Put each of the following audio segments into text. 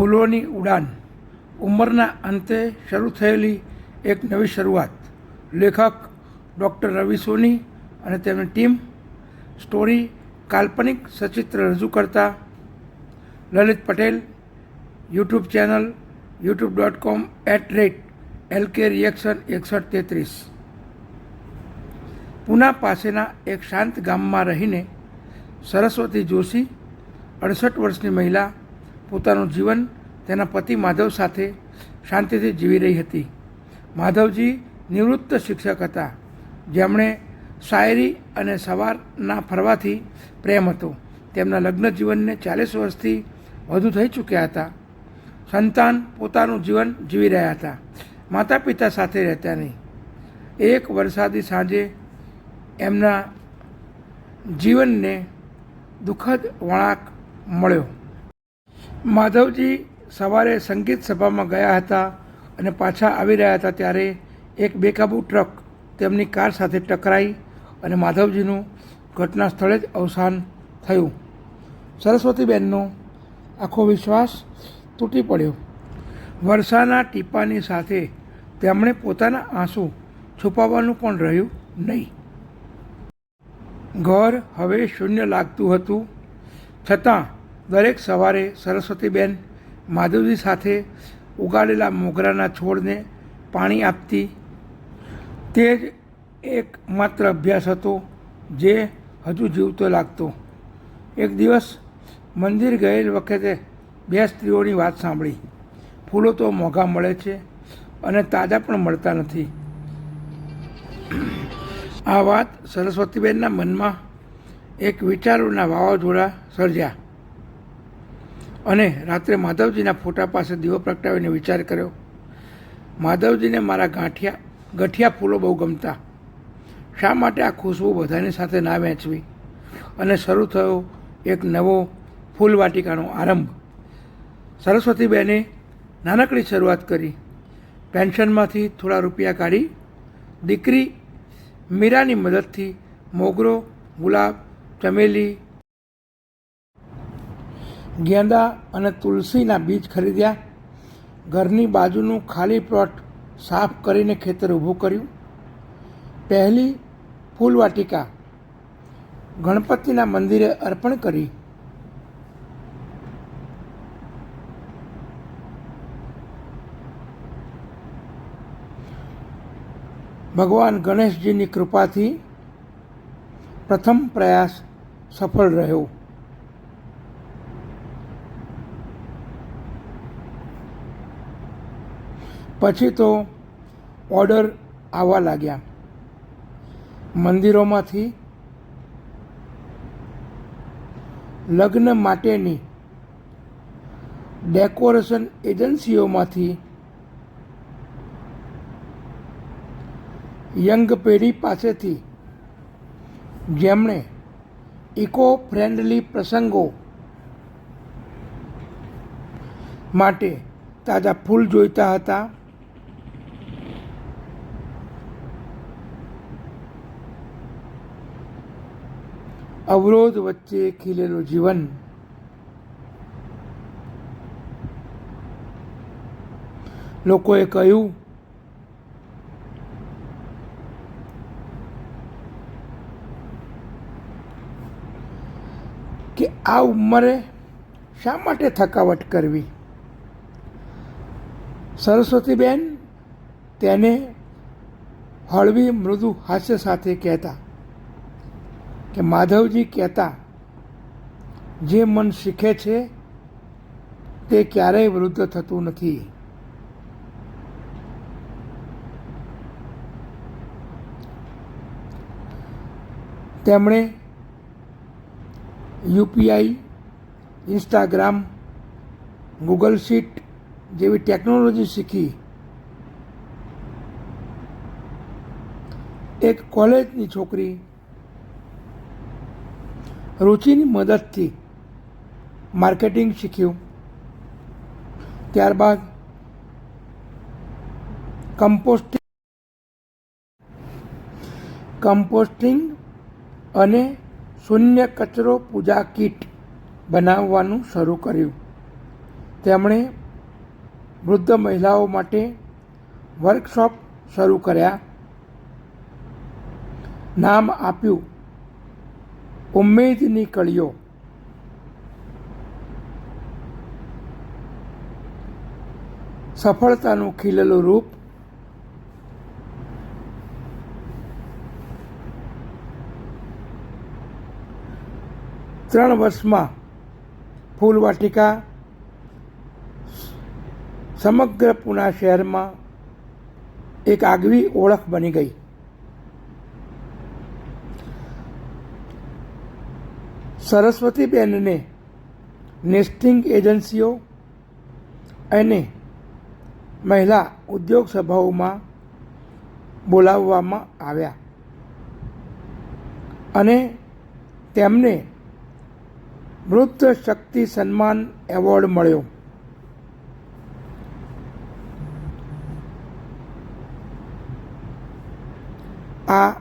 ફૂલોની ઉડાન. ઉંમરના અંતે શરૂ થયેલી એક નવી શરૂઆત. લેખક ડૉક્ટર રવિ સોની અને તેમની ટીમ. સ્ટોરી કાલ્પનિક સચિત્ર રજૂ કરતા. Lalit Patel, YouTube channel YouTube dot com at rate L K reaction એકસઠ તેત્રીસ. પૂના પાસેના એક શાંત ગામમાં રહીને સરસ્વતી જોશી, અડસઠ વર્ષની મહિલા પોતાનું જીવન તેના પતિ માધવ સાથે શાંતિથી જીવી રહી હતી. માધવજી નિવૃત્ત શિક્ષક હતા. જેમણે શાયરી અને સવારના ફરવાથી પ્રેમ હતો. તેમના લગ્ન જીવનને ચાલીસ વર્ષથી વધુ થઈ ચૂક્યા હતા. સંતાન પોતાનું જીવન જીવી રહ્યા હતા. માતા પિતા સાથે રહેતા નહીં. એક વરસાદી સાંજે એમના જીવનને દુઃખદ વળાંક મળ્યો. માધવજી સવારે સંગીત સભામાં ગયા હતા અને પાછા આવી રહ્યા હતા ત્યારે એક બેકાબુ ટ્રક તેમની કાર સાથે ટકરાઈ અને માધવજીનું ઘટના સ્થળે જ અવસાન થયું. સરસ્વતીબેનનો આખો વિશ્વાસ તૂટી પડ્યો. વર્ષાના ટીપાની સાથે તેમણે પોતાના આંસુ છુપાવવાનું પણ રહ્યું નહીં. ઘર હવે શૂન્ય લાગતું હતું. છતાં દરેક સવારે સરસ્વતીબેન માધવજી સાથે ઉગાડેલા મોગરાના છોડને પાણી આપતી. તે જ એક માત્ર અભ્યાસ હતો જે હજુ જીવતો લાગતો. એક દિવસ મંદિર ગયેલ વખતે બે સ્ત્રીઓની વાત સાંભળી. ફૂલો તો મોંઘા મળે છે અને તાજા પણ મળતા નથી. આ વાત સરસ્વતીબેનના મનમાં એક વિચારોના વાવાઝોડા સર્જ્યા. અને રાત્રે માધવજીના ફોટા પાસે દીવો પ્રગટાવીને વિચાર કર્યો. માધવજીને મારા ગાંઠિયા, ગઠિયા ફૂલો બહુ ગમતા. શા માટે આ ખુશ્બુ બધાની સાથે ના વહેંચવી? અને શરૂ થયો એક નવો ફૂલવાટિકાનો આરંભ. સરસ્વતીબેને નાનકડી શરૂઆત કરી. પેન્શનમાંથી થોડા રૂપિયા કાઢી. દીકરી મીરાની મદદથી મોગરો, ગુલાબ, ચમેલી ગેંદા અને તુલસીના બીજ ખરીદ્યા. ઘરની બાજુનું ખાલી પ્લોટ સાફ કરીને ખેતર ઊભું કર્યું. પહેલી ફૂલવાટિકા ગણપતિના મંદિરે અર્પણ કરી. ભગવાન ગણેશજીની કૃપાથી પ્રથમ પ્રયાસ સફળ રહ્યો. પછી તો ઓર્ડર આવવા લાગ્યા. મંદિરોમાંથી લગ્ન માટેની ડેકોરેશન એજન્સીઓમાંથી યંગ પેઢી પાસેથી જેમણે ઇકો ફ્રેન્ડલી પ્રસંગો માટે તાજા ફૂલ જોઈતા હતા અવરોધ વચ્ચે ખીલેલું જીવન. લોકોએ કહ્યું, કે આ ઉંમરે શા માટે થકાવટ કરવી? સરસ્વતીબેન તેને હળવી મૃદુ હાસ્ય સાથે કહેતા કે માધવજી કહેતા, જે મન શીખે છે, તે ક્યારેય વૃદ્ધ થતું નથી. તેમણે યુપીઆઈ, ઇન્સ્ટાગ્રામ, ગૂગલ શીટ જેવી ટેકનોલોજી શીખી. એક કોલેજની છોકરી રુચિની મદદથી માર્કેટિંગ શીખ્યું. ત્યારબાદ કમ્પોસ્ટિંગ કમ્પોસ્ટિંગ અને શૂન્ય કચરો પૂજા કીટ બનાવવાનું શરૂ કર્યું. તેમણે વૃદ્ધ મહિલાઓ માટે વર્કશોપ શરૂ કર્યા. નામ આપ્યું ઉમ્મેદની કળીઓ. સફળતાનું ખીલેલું રૂપ. ત્રણ વર્ષમાં ફૂલવાટિકા, સમગ્ર પુના શહેરમાં એક આગવી ઓળખ બની ગઈ. સરસ્વતીબેનને નેસ્ટિંગ એજન્સીઓ અને મહિલા ઉદ્યોગ સભાઓમાં બોલાવવામાં આવ્યા. અને તેમને વૃદ્ધ શક્તિ સન્માન એવોર્ડ મળ્યો. આ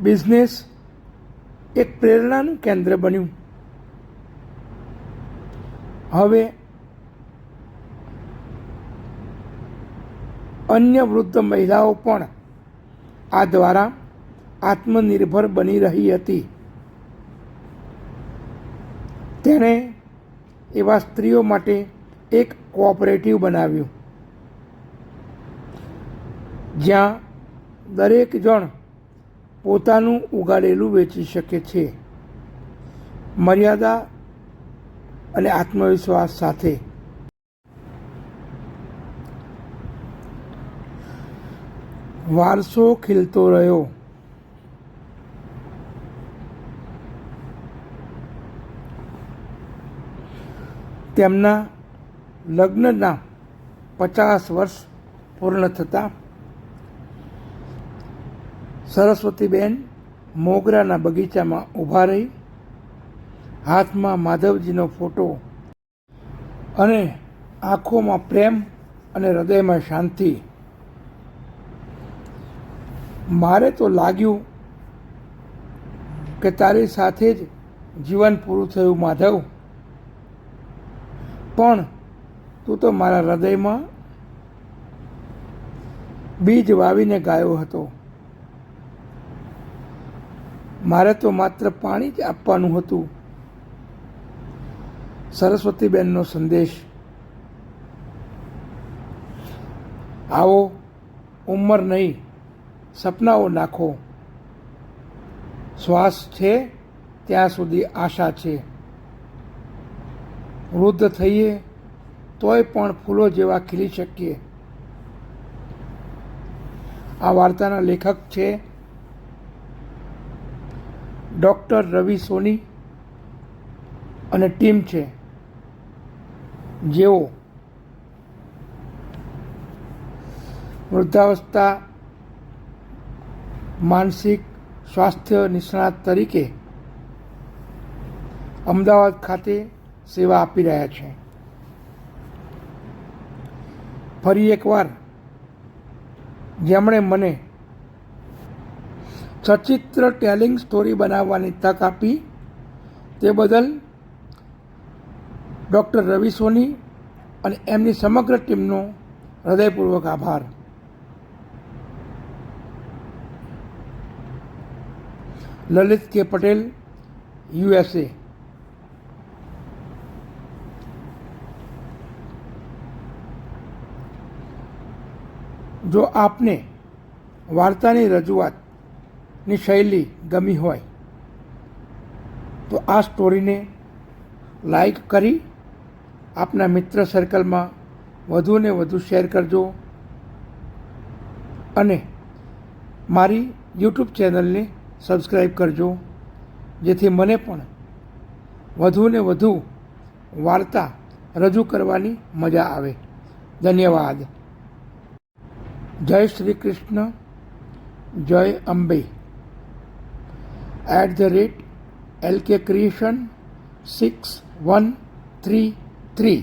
બિઝનેસ એક પ્રેરણાનું કેન્દ્ર બન્યું. હવે અન્ય વૃદ્ધ મહિલાઓ પણ આ દ્વારા આત્મનિર્ભર બની રહી હતી. તેણે એવા સ્ત્રીઓ માટે એક કોઓપરેટિવ બનાવ્યું. જ્યાં દરેક જણ પોતાનું ઉગાડેલું વેચી શકે છે. મર્યાદા અને આત્મવિશ્વાસ સાથે. વારસો ખીલતો રહ્યો. તેમના લગ્નના પચાસ વર્ષ પૂર્ણ થતાં સરસ્વતીબેન મોગરાના બગીચામાં ઊભા રહી હાથમાં માધવજીનો ફોટો અને આંખોમાં પ્રેમ અને હૃદયમાં શાંતિ. મારે તો લાગ્યું કે તારી સાથે જ જીવન પૂરું થયું માધવ. પણ તું તો મારા હૃદયમાં બીજ વાવીને ગાયો હતો. મારે તો માત્ર પાણી જ આપવાનું હતું. સરસ્વતીબેનનો સંદેશ. આવો, ઉંમર નહીં, સપનાઓ નાખો. શ્વાસ છે, ત્યાં સુધી આશા છે. વૃદ્ધ થઈએ, તોય પણ ફૂલો જેવા ખીલી શકીએ. આ વાર્તાના લેખક છે ડૉક્ટર રવિ સોની અને ટીમ છે. જેઓ વૃદ્ધાવસ્થા, માનસિક સ્વાસ્થ્ય નિષ્ણાત તરીકે અમદાવાદ ખાતે સેવા આપી રહ્યા છે. ફરી એકવાર જેમણે મને સચિત્ર ટેલિંગ સ્ટોરી બનાવવાની તક આપી, તે બદલ ડૉક્ટર રવિ સોની અને એમની સમગ્ર ટીમનો હૃદયપૂર્વક આભાર. લલિત કે પટેલ યુએસએ જો આપને વાર્તાની રજૂઆતની શૈલી ગમી હોય, તો આ સ્ટોરીને લાઈક કરી આપના મિત્ર સર્કલમાં વધુને વધુ શેર કરજો. અને મારી યુટ્યુબ ચેનલને સબસ્ક્રાઈબ કરજો, જેથી મને પણ વધુને વધુ વાર્તા રજૂ કરવાની મજા આવે. ધન્યવાદ. જય શ્રી કૃષ્ણ. જય Ambe. At the rate L K creation six one three three